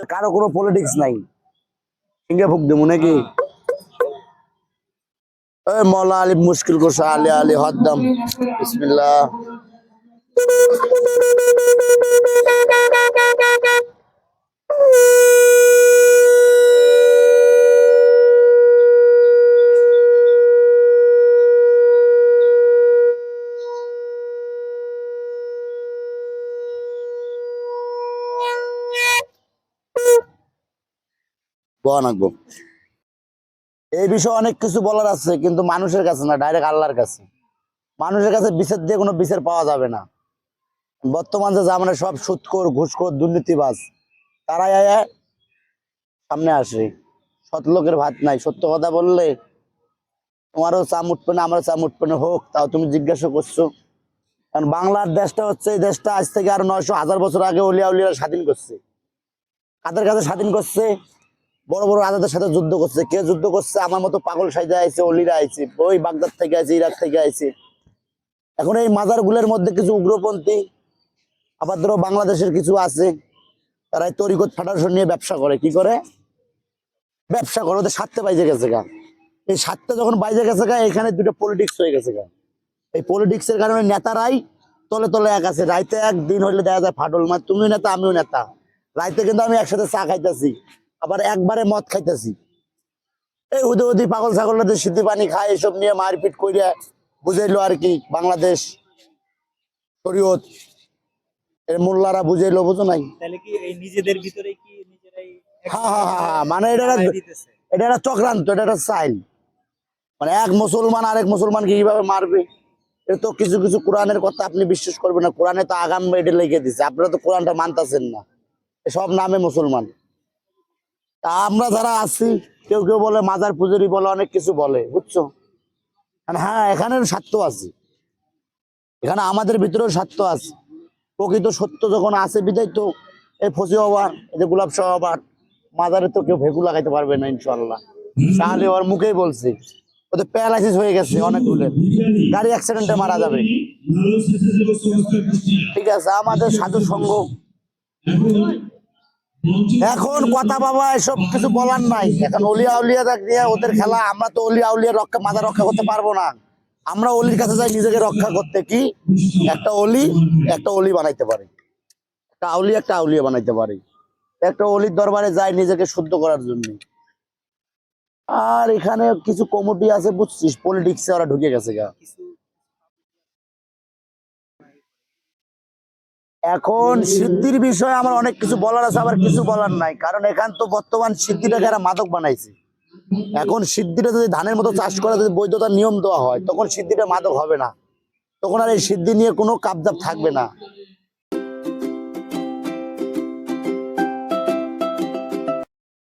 কারও কোনো পলিটিক্স নাই। সিঙ্গে ফুক দেবো নাকি? ওই মৌলা আলী মুশকিল কোষা আলী আলী হদ্দাম। বিসমিল্লাহ। বনাকবো এই বিষয়ে অনেক কিছু বলার আছে, কিন্তু মানুষের কাছে না ডাইরেক্ট আল্লাহর কাছে। মানুষের কাছে বিচার দিয়ে কোনো বিচার পাওয়া যাবে না। বর্তমান যে জামানে সব সুৎখোর, ঘুষখোর, দুর্নীতিবাজ, তারাই সামনে আসে। সৎ লোকের ভাত নাই। সত্য কথা বললে তোমারও চাম উঠবে না, আমারও চাম উঠবে না। হোক, তাও তুমি জিজ্ঞাসা করছ। কারণ বাংলার দেশটা হচ্ছে, এই দেশটা আজ থেকে আরও নয়শো হাজার বছর আগে অলিয়া উলিয়ারা স্বাধীন করছে। কাদের কাছে স্বাধীন করছে? বড় বড় রাজাদের সাথে যুদ্ধ করছে। কে যুদ্ধ করছে? আমার মতো পাগল সাইজা আইছে, অলিরা আইছে, ওই বাগদাদ থেকে আইছে, ইরাক থেকে আইছে। এখন এই মাজার গুলের মধ্যে কিছু উগ্রপন্থী, আবার ধরো বাংলাদেশের কিছু আছে তারা তরিকত ফাটাশন নিয়ে ব্যবসা করে। কি করে? ব্যবসা করে, ওদের স্বার্থে বাইজে গেছে গা। এই স্বার্থে যখন বাইজে গেছে গা, এখানে দুটো পলিটিক্স হয়ে গেছে গা। এই পলিটিক্স এর কারণে নেতারাই তলে তলে এক আছে। রাইতে একদিন হইলে দেখা যায় ফাটল মানে তুমিও নেতা, আমিও নেতা। রাইতে কিন্তু আমি একসাথে চা খাইতেছি। আবার একবারে মদ খাইতেছি। এই উদে উদি পাগল ছাগলদের সিদ্ধি পানি খায় এসব নিয়ে মারপিট করিয়া বুঝাইলো আর কি বাংলাদেশ শরীয়ত। এর মোল্লারা বুঝাইলো বুঝো নাই? তাহলে কি এই নিজেদের ভিতরে কি নিজেরাই হ্যাঁ হ্যাঁ হ্যাঁ মানে এটা এটা একটা চক্রান্ত এটা একটা সাইল মানে এক মুসলমান আরেক মুসলমানকে কীভাবে মারবে? এটা তো কিছু কিছু কোরআনের কথা আপনি বিশ্বাস করবেন না। কোরআনে তো আগাম এটা লিখে দিছে। আপনারা তো কোরআনটা মানতেছেন না। সব নামে মুসলমান। তা আমরা যারা আছি, কেউ কেউ বলে মাজার পুজোরি বলে অনেক কিছু বলে, বুঝছ? হ্যাঁ এখানে স্বার্থ আছে। এখানে আমাদের ভিতরেও স্বার্থ আছে। প্রকৃত সত্য যখন আছে বিদায় তো এই ফসি হবার এই যে গোলাপ হবার মাজারে তো কেউ ভেকু লাগাইতে পারবে না ইনশাল্লাহ তাহলে ওর মুখেই বলছে ওদের প্যারালাইসিস হয়ে গেছে অনেকগুলো। গাড়ি অ্যাক্সিডেন্টে মারা যাবে। ঠিক আছে, আমাদের সাধু সঙ্গ এখন কথা বাবা, এসব কিছু বলার নাই। এখন অলিয়া উলিয়া দেখ নিয়ে ওদের খেলা, আমরা তো অলিয়া উলিয়া রক্ষা, মাথা রক্ষা করতে পারব না। আমরা অলির কাছে যাই নিজেকে রক্ষা করতে কি? একটা অলি একটা অলি বানাইতে পারি। একটা আউলি, একটা আউলিয়া বানাইতে পারি। একটা অলির দরবারে যাই নিজেকে শুদ্ধ করার জন্য। আর এখানে কিছু কমিটি আছে, বুঝছিস? পলিটিক্সে ওরা ঢুকে গেছে গা। এখন সিদ্ধির বিষয়ে আমার অনেক কিছু বলার আছে, আবার কিছু বলার নাই। কারণ এখান তো বর্তমান সিদ্ধিটাকে এরা মাদক বানাইছে। এখন সিদ্ধিটা যদি ধানের মতো চাষ করা, যদি বৈধতার নিয়ম দেওয়া হয়, তখন সিদ্ধিটা মাদক হবে না। তখন আর এই সিদ্ধি নিয়ে কোনো কাবজাব থাকবে না।